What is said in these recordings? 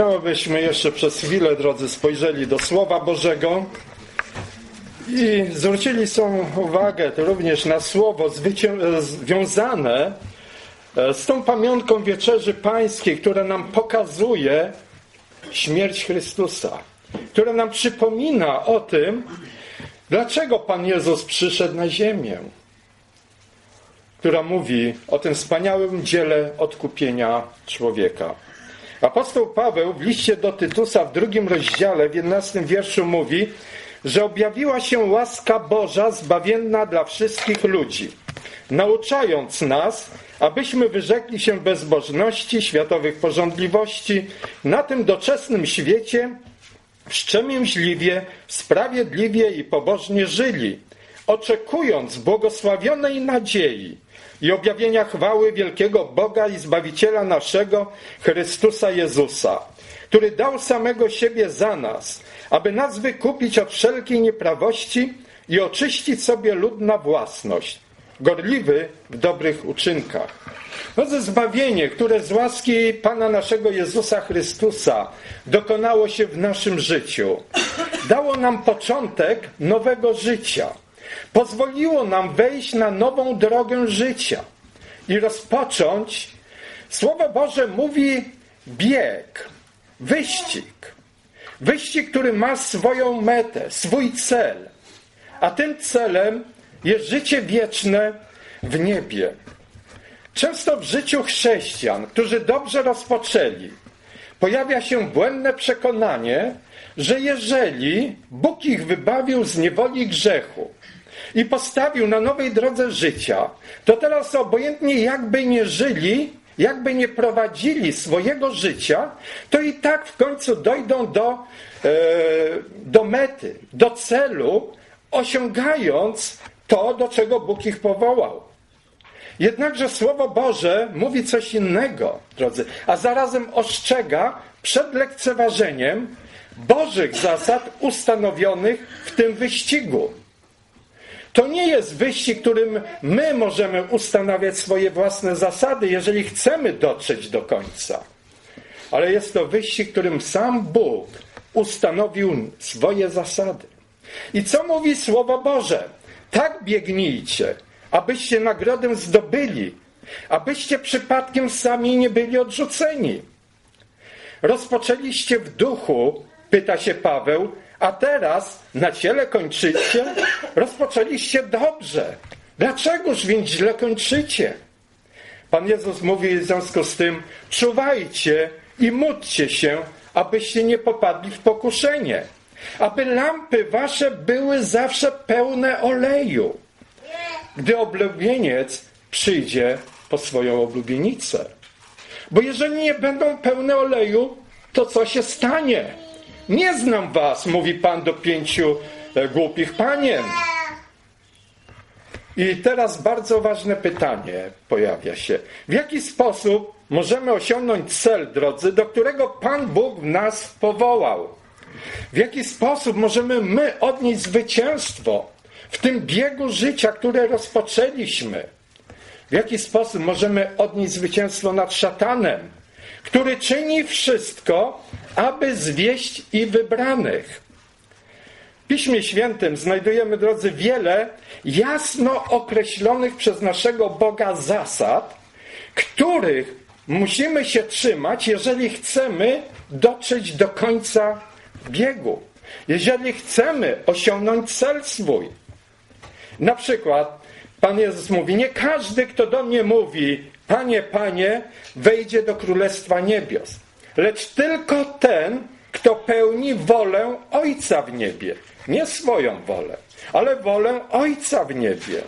No, jeszcze przez chwilę, drodzy, spojrzeli do Słowa Bożego i zwrócili są uwagę również na słowo związane e, z tą pamiątką Wieczerzy Pańskiej, która nam pokazuje śmierć Chrystusa, która nam przypomina o tym, dlaczego Pan Jezus przyszedł na ziemię, która mówi o tym wspaniałym dziele odkupienia człowieka. Apostoł Paweł w liście do Tytusa w drugim rozdziale, w 11 wierszu mówi, że objawiła się łaska Boża zbawienna dla wszystkich ludzi, nauczając nas, abyśmy wyrzekli się bezbożności, światowych porządliwości na tym doczesnym świecie, wstrzemięźliwie, sprawiedliwie i pobożnie żyli, oczekując błogosławionej nadziei i objawienia chwały wielkiego Boga i Zbawiciela naszego, Chrystusa Jezusa, który dał samego siebie za nas, aby nas wykupić od wszelkiej nieprawości i oczyścić sobie lud na własność, gorliwy w dobrych uczynkach. No ze zbawienie, które z łaski Pana naszego Jezusa Chrystusa dokonało się w naszym życiu, dało nam początek nowego życia. Pozwoliło nam wejść na nową drogę życia i rozpocząć. Słowo Boże mówi bieg, wyścig. Wyścig, który ma swoją metę, swój cel. A tym celem jest życie wieczne w niebie. Często w życiu chrześcijan, którzy dobrze rozpoczęli, pojawia się błędne przekonanie, że jeżeli Bóg ich wybawił z niewoli grzechu i postawił na nowej drodze życia, to teraz obojętnie jakby nie żyli, jakby nie prowadzili swojego życia, to i tak w końcu dojdą do, e, do mety, do celu, osiągając to, do czego Bóg ich powołał. Jednakże Słowo Boże mówi coś innego, drodzy, a zarazem ostrzega przed lekceważeniem Bożych zasad ustanowionych w tym wyścigu. To nie jest wyścig, którym my możemy ustanawiać swoje własne zasady, jeżeli chcemy dotrzeć do końca. Ale jest to wyścig, którym sam Bóg ustanowił swoje zasady. I co mówi Słowo Boże? Tak biegnijcie, abyście nagrodę zdobyli, abyście przypadkiem sami nie byli odrzuceni. Rozpoczęliście w duchu, pyta się Paweł, a teraz na ciele kończycie? Rozpoczęliście dobrze. Dlaczegoż więc źle kończycie? Pan Jezus mówi w związku z tym, czuwajcie i módlcie się, abyście nie popadli w pokuszenie, aby lampy wasze były zawsze pełne oleju, gdy oblubieniec przyjdzie po swoją oblubienicę. Bo jeżeli nie będą pełne oleju, to co się stanie? Nie znam was, mówi Pan do pięciu e, głupich panien. I teraz bardzo ważne pytanie pojawia się. W jaki sposób możemy osiągnąć cel, drodzy, do którego Pan Bóg nas powołał? W jaki sposób możemy my odnieść zwycięstwo w tym biegu życia, które rozpoczęliśmy? W jaki sposób możemy odnieść zwycięstwo nad szatanem, który czyni wszystko, aby zwieść i wybranych? W Piśmie Świętym znajdujemy, drodzy, wiele jasno określonych przez naszego Boga zasad, których musimy się trzymać, jeżeli chcemy dotrzeć do końca biegu, jeżeli chcemy osiągnąć cel swój. Na przykład Pan Jezus mówi, nie każdy, kto do mnie mówi, Panie, Panie, wejdzie do Królestwa Niebios, lecz tylko ten, kto pełni wolę Ojca w niebie. Nie swoją wolę, ale wolę Ojca w niebie.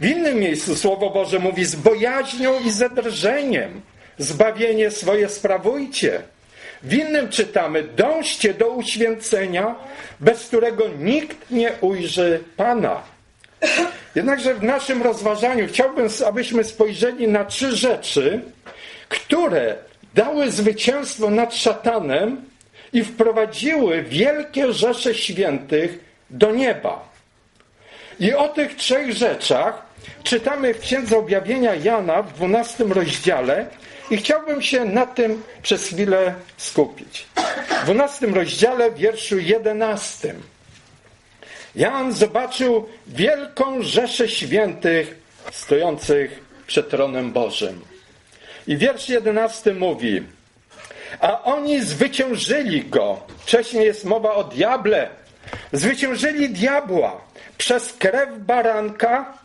W innym miejscu Słowo Boże mówi z bojaźnią i ze drżeniem. Zbawienie swoje sprawujcie. W innym czytamy, dążcie do uświęcenia, bez którego nikt nie ujrzy Pana. Jednakże w naszym rozważaniu chciałbym, abyśmy spojrzeli na trzy rzeczy, które dały zwycięstwo nad szatanem i wprowadziły wielkie rzesze świętych do nieba. I o tych trzech rzeczach czytamy w Księdze Objawienia Jana w 12 rozdziale i chciałbym się na tym przez chwilę skupić. W 12 rozdziale, wierszu 11. Jan zobaczył wielką rzeszę świętych stojących przed tronem Bożym. I wiersz 11 mówi: A oni zwyciężyli go. Wcześniej jest mowa o diable. Zwyciężyli diabła przez krew baranka,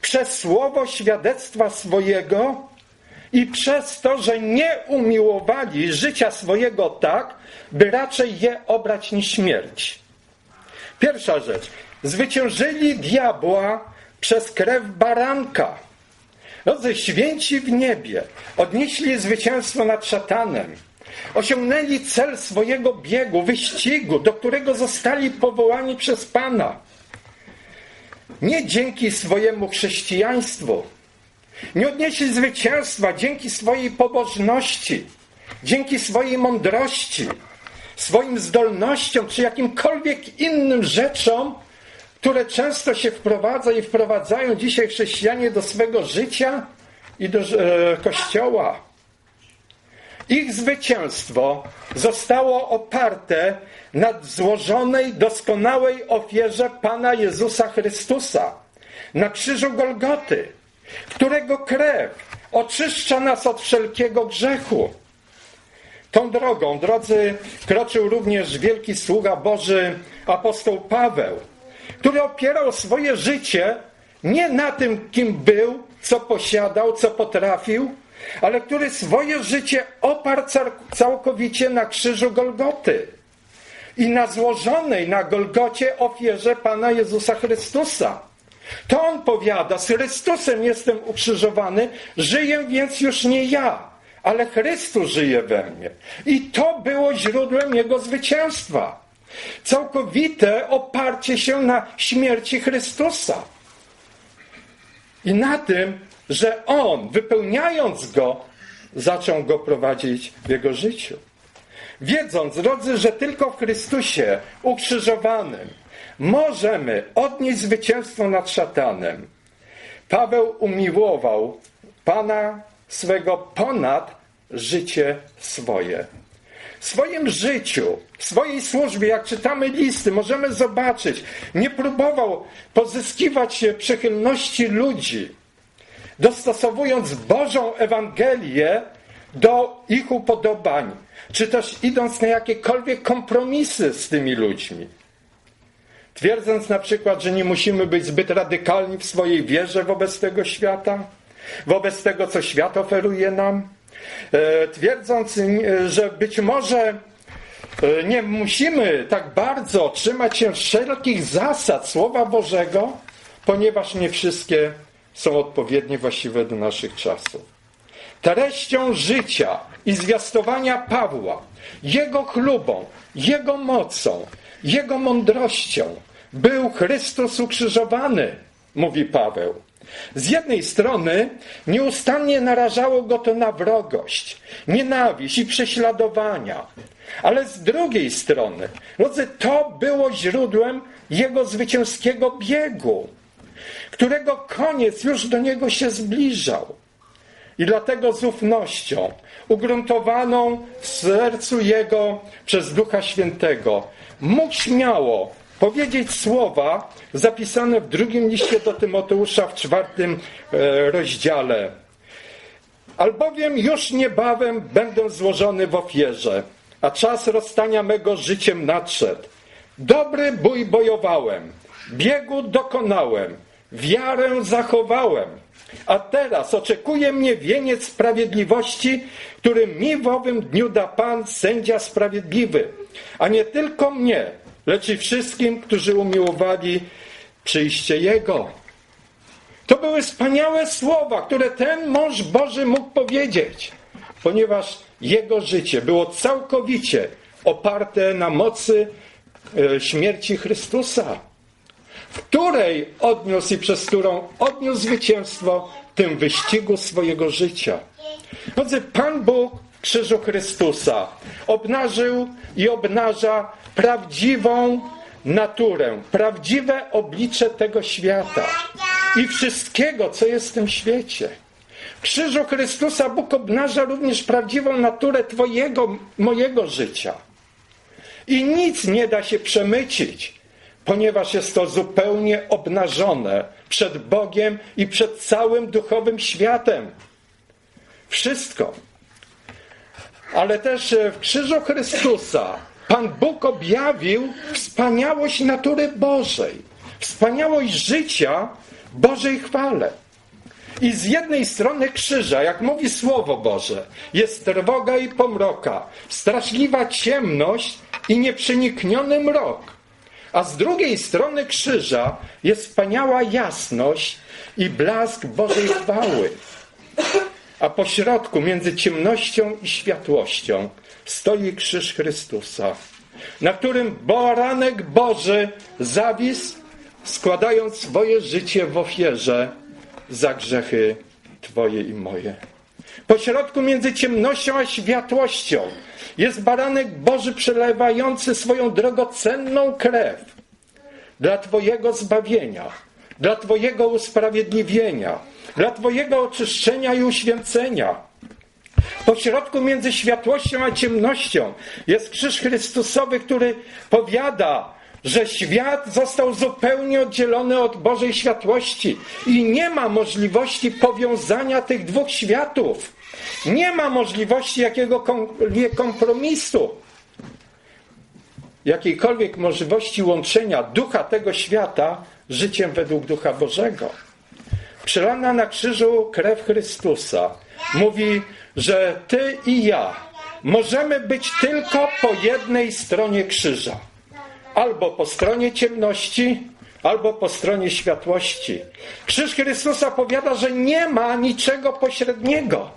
przez słowo świadectwa swojego i przez to, że nie umiłowali życia swojego tak, by raczej je obrać niż śmierć. Pierwsza rzecz. Zwyciężyli diabła przez krew baranka. Drodzy, święci w niebie odnieśli zwycięstwo nad szatanem. Osiągnęli cel swojego biegu, wyścigu, do którego zostali powołani przez Pana. Nie dzięki swojemu chrześcijaństwu. Nie odnieśli zwycięstwa dzięki swojej pobożności, dzięki swojej mądrości, swoim zdolnościom, czy jakimkolwiek innym rzeczom, które często się wprowadza i wprowadzają dzisiaj chrześcijanie do swego życia i do e, kościoła. Ich zwycięstwo zostało oparte na złożonej, doskonałej ofierze Pana Jezusa Chrystusa na krzyżu Golgoty, którego krew oczyszcza nas od wszelkiego grzechu. Tą drogą, drodzy, kroczył również wielki sługa Boży apostoł Paweł, który opierał swoje życie nie na tym, kim był, co posiadał, co potrafił, ale który swoje życie oparł całkowicie na krzyżu Golgoty i na złożonej na Golgocie ofierze Pana Jezusa Chrystusa. To on powiada, z Chrystusem jestem ukrzyżowany, żyję więc już nie ja, ale Chrystus żyje we mnie. I to było źródłem jego zwycięstwa. Całkowite oparcie się na śmierci Chrystusa. I na tym, że on, wypełniając go, zaczął go prowadzić w jego życiu. Wiedząc, drodzy, że tylko w Chrystusie ukrzyżowanym możemy odnieść zwycięstwo nad szatanem, Paweł umiłował Pana swego ponad życie swoje. W swoim życiu, w swojej służbie, jak czytamy listy, możemy zobaczyć, nie próbował pozyskiwać przychylności ludzi, dostosowując Bożą Ewangelię do ich upodobań, czy też idąc na jakiekolwiek kompromisy z tymi ludźmi. Twierdząc na przykład, że nie musimy być zbyt radykalni w swojej wierze wobec tego świata, wobec tego, co świat oferuje nam, e, twierdząc, e, że być może e, nie musimy tak bardzo trzymać się wszelkich zasad Słowa Bożego, ponieważ nie wszystkie są odpowiednie, właściwe do naszych czasów. Treścią życia i zwiastowania Pawła, jego chlubą, jego mocą, jego mądrością był Chrystus ukrzyżowany, mówi Paweł. Z jednej strony nieustannie narażało go to na wrogość, nienawiść i prześladowania, ale z drugiej strony, drodzy, to było źródłem jego zwycięskiego biegu, którego koniec już do niego się zbliżał. I dlatego z ufnością, ugruntowaną w sercu Jego przez Ducha Świętego, mógł śmiało powiedzieć słowa zapisane w drugim liście do Tymoteusza w czwartym e, rozdziale. Albowiem już niebawem będę złożony w ofierze, a czas rozstania mego życiem nadszedł. Dobry bój bojowałem, biegu dokonałem, wiarę zachowałem. A teraz oczekuje mnie wieniec sprawiedliwości, który mi w owym dniu da Pan, sędzia sprawiedliwy. A nie tylko mnie, lecz i wszystkim, którzy umiłowali przyjście Jego. To były wspaniałe słowa, które ten mąż Boży mógł powiedzieć, ponieważ jego życie było całkowicie oparte na mocy e, śmierci Chrystusa, w której odniósł i przez którą odniósł zwycięstwo w tym wyścigu swojego życia. Drodzy, Pan Bóg krzyżu Chrystusa obnażył i obnaża prawdziwą naturę, prawdziwe oblicze tego świata. i wszystkiego, co jest w tym świecie. W krzyżu Chrystusa Bóg obnaża również prawdziwą naturę Twojego, mojego życia. I nic nie da się przemycić, ponieważ jest to zupełnie obnażone przed Bogiem i przed całym duchowym światem. Wszystko. Ale też w krzyżu Chrystusa Pan Bóg objawił wspaniałość natury Bożej, wspaniałość życia Bożej chwale. I z jednej strony krzyża, jak mówi Słowo Boże, jest trwoga i pomroka, straszliwa ciemność i nieprzenikniony mrok. A z drugiej strony krzyża jest wspaniała jasność i blask Bożej chwały. A po środku, między ciemnością i światłością, stoi krzyż Chrystusa, na którym baranek Boży zawisł, składając swoje życie w ofierze za grzechy Twoje i moje. Po środku między ciemnością a światłością jest baranek Boży przelewający swoją drogocenną krew dla Twojego zbawienia, dla Twojego usprawiedliwienia, dla Twojego oczyszczenia i uświęcenia. Po środku między światłością a ciemnością jest krzyż Chrystusowy, który powiada, że świat został zupełnie oddzielony od Bożej światłości i nie ma możliwości powiązania tych dwóch światów. Nie ma możliwości jakiegokolwiek kompromisu, jakiejkolwiek możliwości łączenia ducha tego świata życiem według ducha Bożego. Przelana na krzyżu krew Chrystusa mówi, że ty i ja możemy być tylko po jednej stronie krzyża albo po stronie ciemności, albo po stronie światłości. Krzyż Chrystusa powiada, że nie ma niczego pośredniego.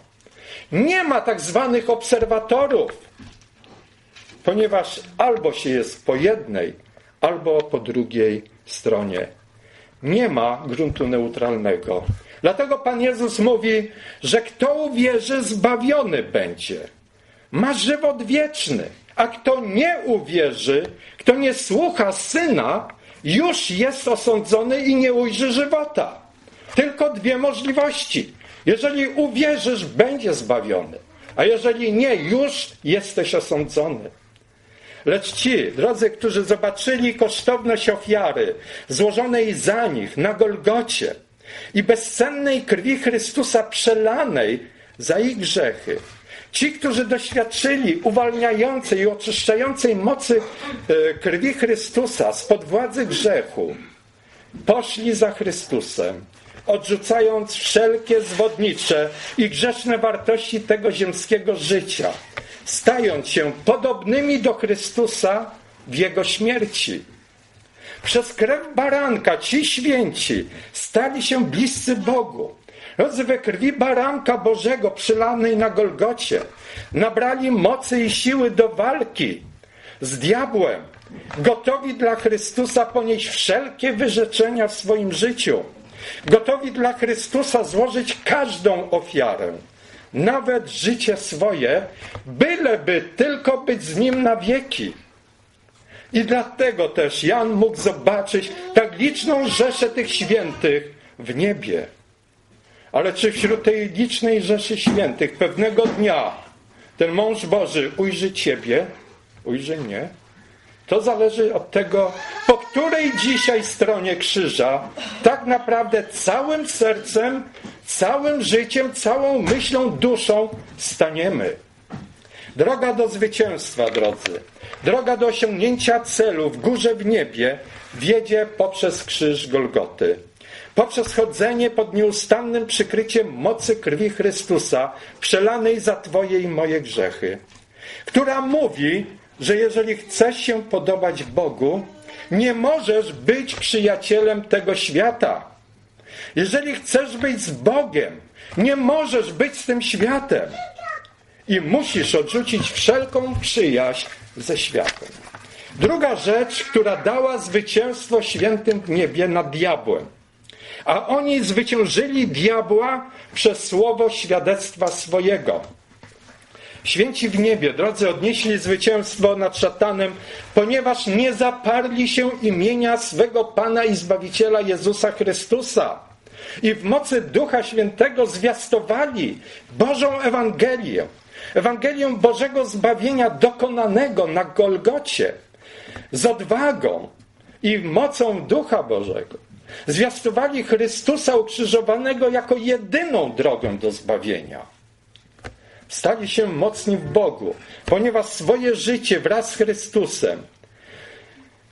Nie ma tak zwanych obserwatorów, ponieważ albo się jest po jednej, albo po drugiej stronie. Nie ma gruntu neutralnego. Dlatego Pan Jezus mówi, że kto uwierzy, zbawiony będzie. Ma żywot wieczny. A kto nie uwierzy, kto nie słucha syna, już jest osądzony i nie ujrzy żywota. Tylko dwie możliwości. Jeżeli uwierzysz, będzie zbawiony, a jeżeli nie, już jesteś osądzony. Lecz ci, drodzy, którzy zobaczyli kosztowność ofiary złożonej za nich na Golgocie i bezcennej krwi Chrystusa przelanej za ich grzechy, Ci, którzy doświadczyli uwalniającej i oczyszczającej mocy e, krwi Chrystusa spod władzy grzechu, poszli za Chrystusem, odrzucając wszelkie zwodnicze i grzeszne wartości tego ziemskiego życia, stając się podobnymi do Chrystusa w Jego śmierci. Przez krew baranka ci święci stali się bliscy Bogu Drodzy, we krwi baranka Bożego przylanej na Golgocie nabrali mocy i siły do walki z diabłem, gotowi dla Chrystusa ponieść wszelkie wyrzeczenia w swoim życiu, gotowi dla Chrystusa złożyć każdą ofiarę, nawet życie swoje, byleby tylko być z Nim na wieki. I dlatego też Jan mógł zobaczyć tak liczną rzeszę tych świętych w niebie. Ale czy wśród tej licznej rzeszy świętych pewnego dnia ten mąż Boży ujrzy Ciebie, ujrzy mnie? To zależy od tego, po której dzisiaj stronie krzyża tak naprawdę całym sercem, całym życiem, całą myślą, duszą staniemy. Droga do zwycięstwa, drodzy, droga do osiągnięcia celu w górze w niebie wiedzie poprzez krzyż Golgoty poprzez chodzenie pod nieustannym przykryciem mocy krwi Chrystusa, przelanej za Twoje i moje grzechy, która mówi, że jeżeli chcesz się podobać Bogu, nie możesz być przyjacielem tego świata. Jeżeli chcesz być z Bogiem, nie możesz być z tym światem. I musisz odrzucić wszelką przyjaźń ze światem. Druga rzecz, która dała zwycięstwo świętym w niebie nad diabłem – a oni zwyciężyli diabła przez słowo świadectwa swojego. Święci w niebie, drodzy, odnieśli zwycięstwo nad szatanem, ponieważ nie zaparli się imienia swego Pana i Zbawiciela Jezusa Chrystusa. i w mocy Ducha Świętego zwiastowali Bożą Ewangelię. Ewangelię Bożego zbawienia dokonanego na Golgocie z odwagą i mocą Ducha Bożego. Zwiastowali Chrystusa ukrzyżowanego jako jedyną drogę do zbawienia. Stali się mocni w Bogu, ponieważ swoje życie wraz z Chrystusem,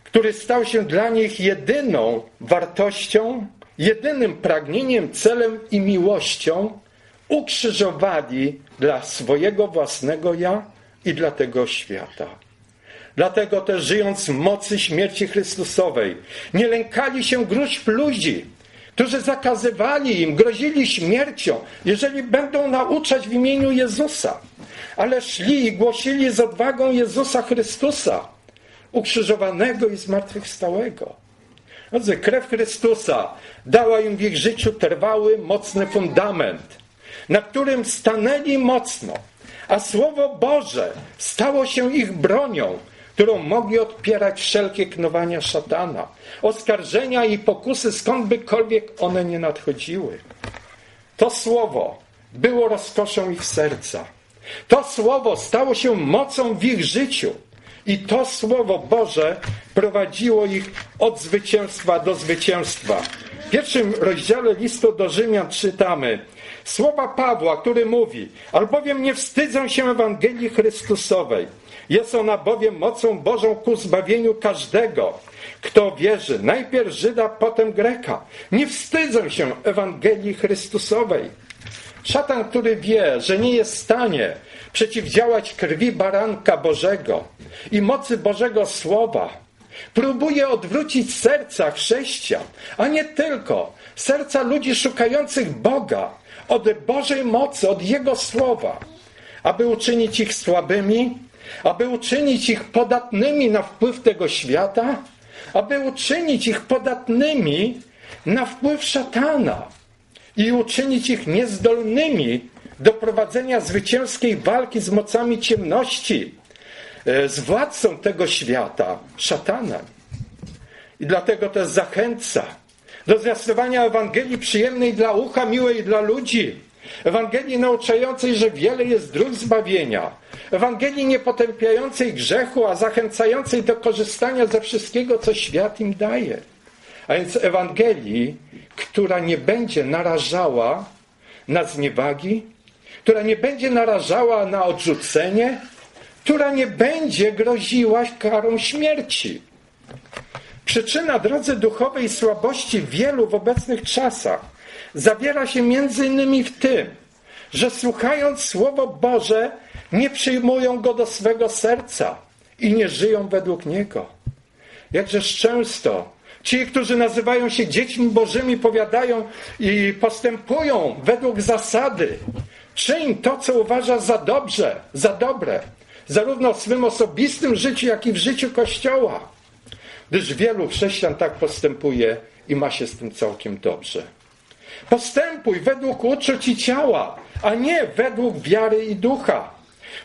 który stał się dla nich jedyną wartością, jedynym pragnieniem, celem i miłością, ukrzyżowali dla swojego własnego ja i dla tego świata. Dlatego też żyjąc w mocy śmierci Chrystusowej, nie lękali się gruźb ludzi, którzy zakazywali im, grozili śmiercią, jeżeli będą nauczać w imieniu Jezusa. Ale szli i głosili z odwagą Jezusa Chrystusa, ukrzyżowanego i zmartwychwstałego. Drodzy, krew Chrystusa dała im w ich życiu trwały, mocny fundament, na którym stanęli mocno, a Słowo Boże stało się ich bronią, którą mogli odpierać wszelkie knowania szatana, oskarżenia i pokusy, skądbykolwiek one nie nadchodziły. To słowo było rozkoszą ich serca. To słowo stało się mocą w ich życiu. I to słowo Boże prowadziło ich od zwycięstwa do zwycięstwa. W pierwszym rozdziale listu do Rzymian czytamy słowa Pawła, który mówi: Albowiem nie wstydzę się Ewangelii Chrystusowej. Jest ona bowiem mocą Bożą ku zbawieniu każdego, kto wierzy, najpierw Żyda, potem Greka. Nie wstydzę się Ewangelii Chrystusowej. Szatan, który wie, że nie jest w stanie przeciwdziałać krwi baranka Bożego i mocy Bożego Słowa, próbuje odwrócić serca chrześcijan, a nie tylko serca ludzi szukających Boga od Bożej mocy, od Jego Słowa, aby uczynić ich słabymi, aby uczynić ich podatnymi na wpływ tego świata, aby uczynić ich podatnymi na wpływ szatana i uczynić ich niezdolnymi do prowadzenia zwycięskiej walki z mocami ciemności, e, z władcą tego świata, szatanem. I dlatego też zachęca do zwiastowania Ewangelii przyjemnej dla ucha, miłej dla ludzi. Ewangelii nauczającej, że wiele jest dróg zbawienia. Ewangelii niepotępiającej grzechu, a zachęcającej do korzystania ze wszystkiego, co świat im daje. A więc Ewangelii, która nie będzie narażała na zniewagi, która nie będzie narażała na odrzucenie, która nie będzie groziła karą śmierci. Przyczyna drodze duchowej słabości wielu w obecnych czasach zawiera się między innymi w tym, że słuchając Słowo Boże nie przyjmują go do swego serca i nie żyją według niego. Jakżeż często ci, którzy nazywają się dziećmi Bożymi, powiadają i postępują według zasady. Czyń to, co uważa za dobrze, za dobre, zarówno w swym osobistym życiu, jak i w życiu Kościoła. Gdyż wielu chrześcijan tak postępuje i ma się z tym całkiem dobrze. Postępuj według uczuć i ciała, a nie według wiary i ducha.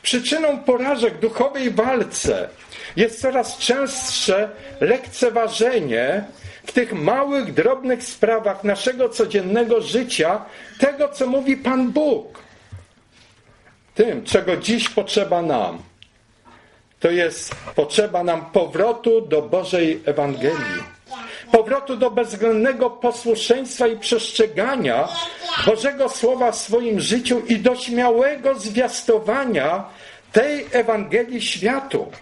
Przyczyną porażek duchowej walce jest coraz częstsze lekceważenie w tych małych, drobnych sprawach naszego codziennego życia tego, co mówi Pan Bóg. Tym, czego dziś potrzeba nam, to jest potrzeba nam powrotu do Bożej Ewangelii. Powrotu do bezwzględnego posłuszeństwa i przestrzegania Bożego Słowa w swoim życiu i do śmiałego zwiastowania tej Ewangelii światu.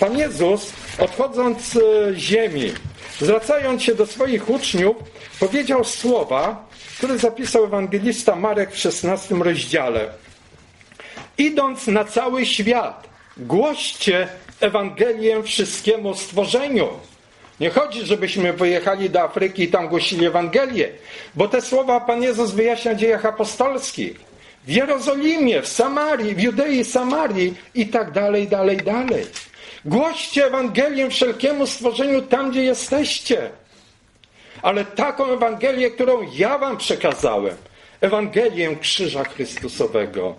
Pan Jezus, odchodząc z ziemi, zwracając się do swoich uczniów, powiedział słowa, które zapisał ewangelista Marek w 16 rozdziale. Idąc na cały świat, głoście Ewangelię wszystkiemu stworzeniu. Nie chodzi, żebyśmy pojechali do Afryki i tam głosili Ewangelię, bo te słowa Pan Jezus wyjaśnia w dziejach apostolskich. W Jerozolimie, w Samarii, w Judei, Samarii i tak dalej, dalej, dalej. Głoście Ewangelię wszelkiemu stworzeniu tam, gdzie jesteście. Ale taką Ewangelię, którą ja wam przekazałem, Ewangelię Krzyża Chrystusowego,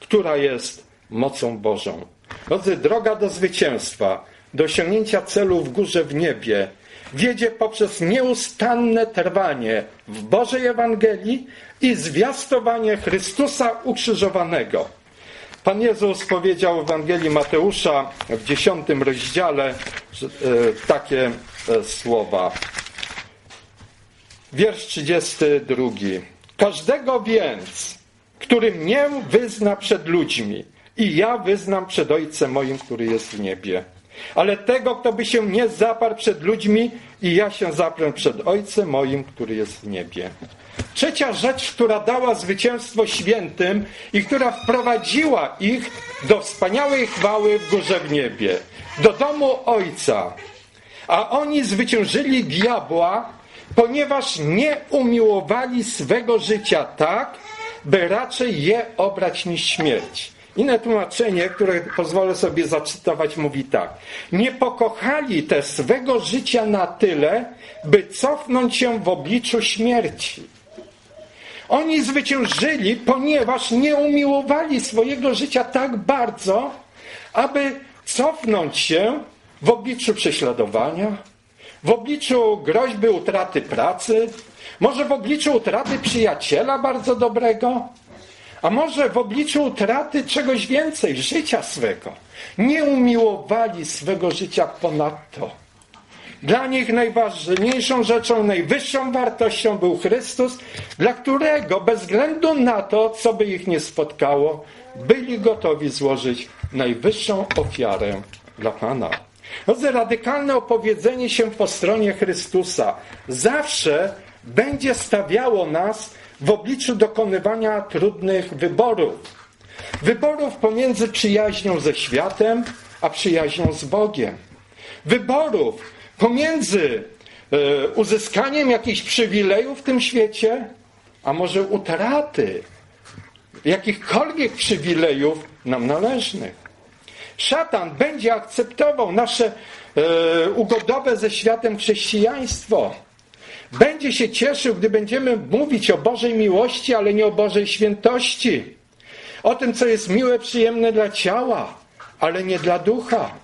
która jest mocą Bożą. Drodzy, droga do zwycięstwa, do osiągnięcia celu w górze w niebie wiedzie poprzez nieustanne trwanie w Bożej Ewangelii i zwiastowanie Chrystusa ukrzyżowanego. Pan Jezus powiedział w Ewangelii Mateusza w dziesiątym rozdziale e, takie e, słowa. Wiersz 32. Każdego więc, który mnie wyzna przed ludźmi i ja wyznam przed Ojcem moim, który jest w niebie. Ale tego, kto by się nie zaparł przed ludźmi i ja się zaprę przed Ojcem moim, który jest w niebie. Trzecia rzecz, która dała zwycięstwo świętym i która wprowadziła ich do wspaniałej chwały w górze w niebie, do domu Ojca. A oni zwyciężyli diabła, ponieważ nie umiłowali swego życia tak, by raczej je obrać niż śmierć. Inne tłumaczenie, które pozwolę sobie zacytować, mówi tak. Nie pokochali też swego życia na tyle, by cofnąć się w obliczu śmierci. Oni zwyciężyli, ponieważ nie umiłowali swojego życia tak bardzo, aby cofnąć się w obliczu prześladowania, w obliczu groźby utraty pracy, może w obliczu utraty przyjaciela bardzo dobrego, a może w obliczu utraty czegoś więcej, życia swego. Nie umiłowali swego życia ponadto. Dla nich najważniejszą rzeczą, najwyższą wartością był Chrystus, dla którego bez względu na to, co by ich nie spotkało, byli gotowi złożyć najwyższą ofiarę dla Pana. Drodzy, radykalne opowiedzenie się po stronie Chrystusa zawsze będzie stawiało nas w obliczu dokonywania trudnych wyborów. Wyborów pomiędzy przyjaźnią ze światem, a przyjaźnią z Bogiem. Wyborów pomiędzy e, uzyskaniem jakichś przywilejów w tym świecie, a może utraty jakichkolwiek przywilejów nam należnych. Szatan będzie akceptował nasze e, ugodowe ze światem chrześcijaństwo. Będzie się cieszył, gdy będziemy mówić o Bożej miłości, ale nie o Bożej świętości. O tym, co jest miłe, przyjemne dla ciała, ale nie dla ducha.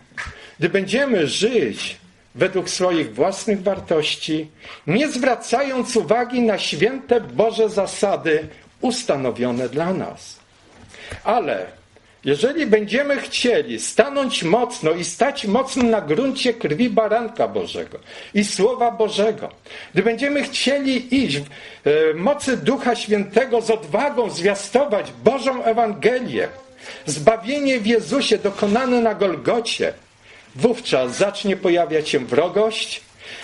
Gdy będziemy żyć według swoich własnych wartości, nie zwracając uwagi na święte Boże zasady ustanowione dla nas. Ale jeżeli będziemy chcieli stanąć mocno i stać mocno na gruncie krwi baranka Bożego i Słowa Bożego, gdy będziemy chcieli iść w e, mocy Ducha Świętego z odwagą zwiastować Bożą Ewangelię, zbawienie w Jezusie dokonane na Golgocie, wówczas zacznie pojawiać się wrogość,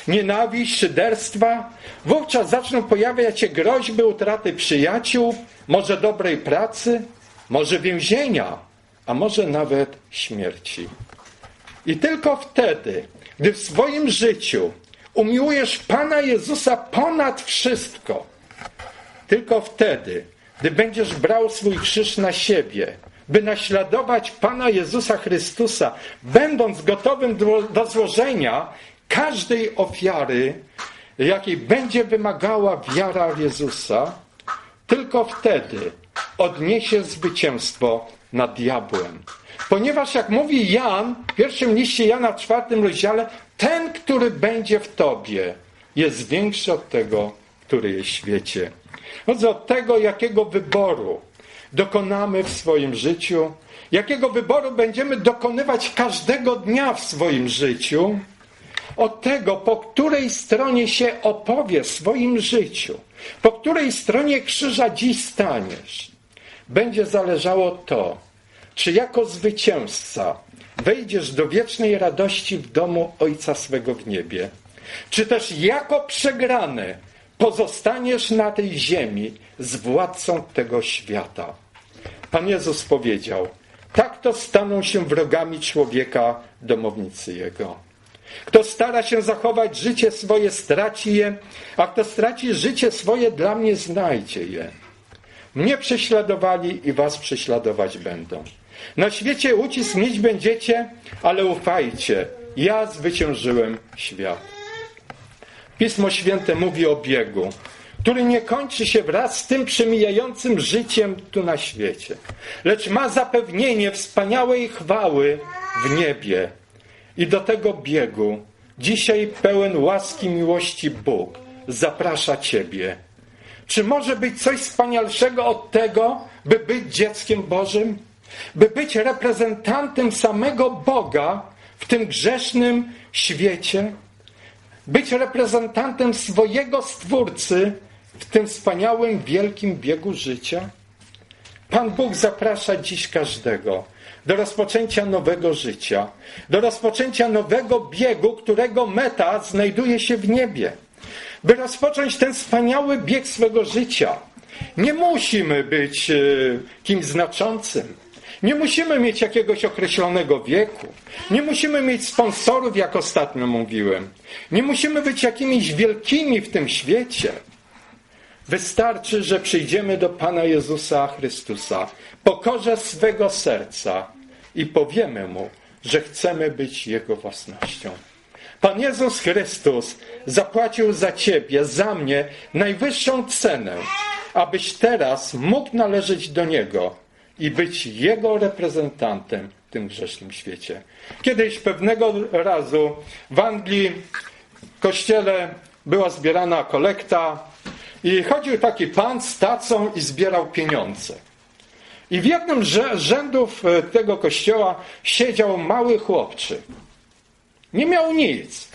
nienawiść, szyderstwa, wówczas zaczną pojawiać się groźby utraty przyjaciół, może dobrej pracy, może więzienia, a może nawet śmierci. I tylko wtedy, gdy w swoim życiu umiłujesz Pana Jezusa ponad wszystko, tylko wtedy, gdy będziesz brał swój krzyż na siebie, by naśladować Pana Jezusa Chrystusa, będąc gotowym do, złożenia każdej ofiary, jakiej będzie wymagała wiara w Jezusa, tylko wtedy odniesie zwycięstwo nad diabłem. Ponieważ jak mówi Jan w pierwszym liście Jana w czwartym rozdziale, ten, który będzie w tobie, jest większy od tego, który jest w świecie. Od tego, jakiego wyboru dokonamy w swoim życiu, jakiego wyboru będziemy dokonywać każdego dnia w swoim życiu, od tego, po której stronie się opowie w swoim życiu, po której stronie krzyża dziś staniesz, będzie zależało to, czy jako zwycięzca wejdziesz do wiecznej radości w domu Ojca swego w niebie, czy też jako przegrany pozostaniesz na tej ziemi z władcą tego świata. Pan Jezus powiedział, tak to staną się wrogami człowieka domownicy Jego. Kto stara się zachować życie swoje, straci je, a kto straci życie swoje, dla mnie znajdzie je. Mnie prześladowali i was prześladować będą. Na świecie ucisk mieć będziecie, ale ufajcie, ja zwyciężyłem świat. Pismo Święte mówi o biegu, który nie kończy się wraz z tym przemijającym życiem tu na świecie, lecz ma zapewnienie wspaniałej chwały w niebie. I do tego biegu Dzisiaj pełen łaski miłości Bóg zaprasza Ciebie. Czy może być coś wspanialszego od tego, by być dzieckiem Bożym? By być reprezentantem samego Boga w tym grzesznym świecie? Być reprezentantem swojego Stwórcy w tym wspaniałym, wielkim biegu życia? Pan Bóg zaprasza dziś każdego do rozpoczęcia nowego życia, do rozpoczęcia nowego biegu, którego meta znajduje się w niebie. By rozpocząć ten wspaniały bieg swego życia, nie musimy być e, kimś znaczącym. Nie musimy mieć jakiegoś określonego wieku. Nie musimy mieć sponsorów, jak ostatnio mówiłem. Nie musimy być jakimiś wielkimi w tym świecie. Wystarczy, że przyjdziemy do Pana Jezusa Chrystusa, pokorze swego serca i powiemy Mu, że chcemy być Jego własnością. Pan Jezus Chrystus zapłacił za Ciebie, za mnie najwyższą cenę, abyś teraz mógł należeć do Niego i być Jego reprezentantem w tym grzesznym świecie. Kiedyś pewnego razu w Anglii w kościele była zbierana kolekta i chodził taki pan z tacą i zbierał pieniądze. I w jednym z rzędów tego kościoła siedział mały chłopczyk. Nie miał nic.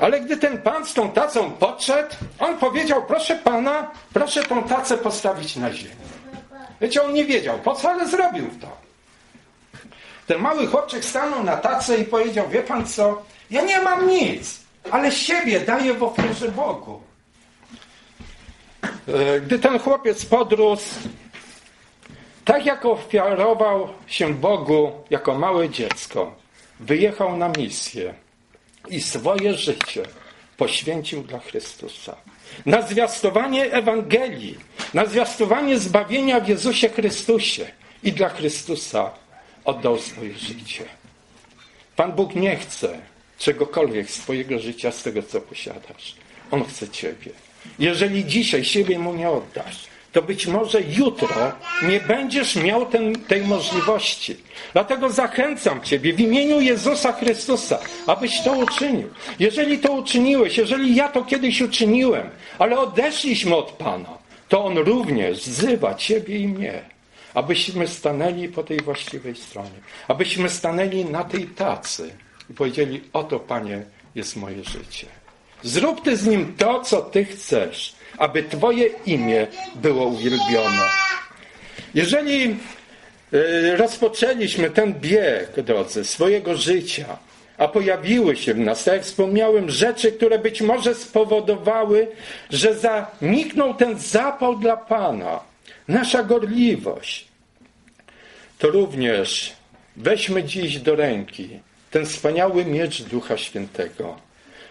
Ale gdy ten pan z tą tacą podszedł, on powiedział, proszę pana, proszę tą tacę postawić na ziemię. Wiecie, on nie wiedział po co, ale zrobił to. Ten mały chłopczyk stanął na tacę i powiedział, wie pan co, ja nie mam nic, ale siebie daję w ofierze Bogu. E, Gdy ten chłopiec podrósł, tak jak ofiarował się Bogu jako małe dziecko, wyjechał na misję i swoje życie poświęcił dla Chrystusa. Na zwiastowanie Ewangelii, na zwiastowanie zbawienia w Jezusie Chrystusie i dla Chrystusa oddał swoje życie. Pan Bóg nie chce czegokolwiek z Twojego życia, z tego co posiadasz. On chce Ciebie. Jeżeli dzisiaj siebie Mu nie oddasz, to być może jutro nie będziesz miał ten, tej możliwości. Dlatego zachęcam Ciebie w imieniu Jezusa Chrystusa, abyś to uczynił. Jeżeli to uczyniłeś, jeżeli ja to kiedyś uczyniłem, ale odeszliśmy od Pana, to On również wzywa Ciebie i mnie, abyśmy stanęli po tej właściwej stronie, abyśmy stanęli na tej tacy i powiedzieli: Oto, Panie, jest moje życie. Zrób Ty z nim to, co Ty chcesz, aby Twoje imię było uwielbione. Jeżeli e, rozpoczęliśmy ten bieg, drodzy, swojego życia, a pojawiły się w nas, tak jak wspomniałem, rzeczy, które być może spowodowały, że zaniknął ten zapał dla Pana, nasza gorliwość, to również weźmy dziś do ręki ten wspaniały miecz Ducha Świętego.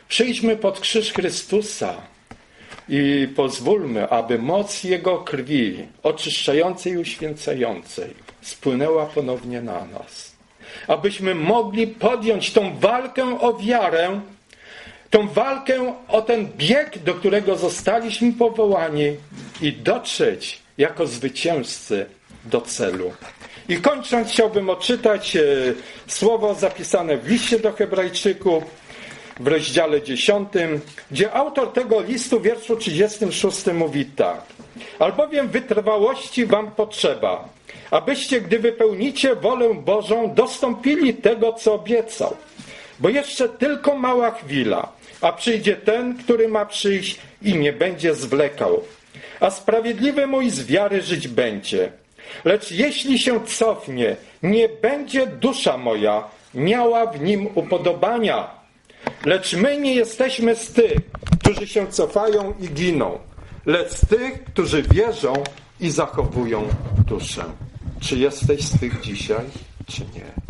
Przyjdźmy pod krzyż Chrystusa i pozwólmy, aby moc Jego krwi, oczyszczającej i uświęcającej, spłynęła ponownie na nas. Abyśmy mogli podjąć tą walkę o wiarę, tą walkę o ten bieg, do którego zostaliśmy powołani i dotrzeć jako zwycięzcy do celu. I kończąc, chciałbym odczytać e, słowo zapisane w liście do Hebrajczyków w rozdziale 10, gdzie autor tego listu w wierszu 36 mówi tak. Albowiem wytrwałości wam potrzeba, abyście, gdy wypełnicie wolę Bożą, dostąpili tego, co obiecał. Bo jeszcze tylko mała chwila, a przyjdzie ten, który ma przyjść i nie będzie zwlekał. A sprawiedliwy mój z wiary żyć będzie. Lecz jeśli się cofnie, nie będzie dusza moja miała w nim upodobania. Lecz my nie jesteśmy z tych, którzy się cofają i giną, lecz z tych, którzy wierzą i zachowują duszę. Czy jesteś z tych dzisiaj, czy nie?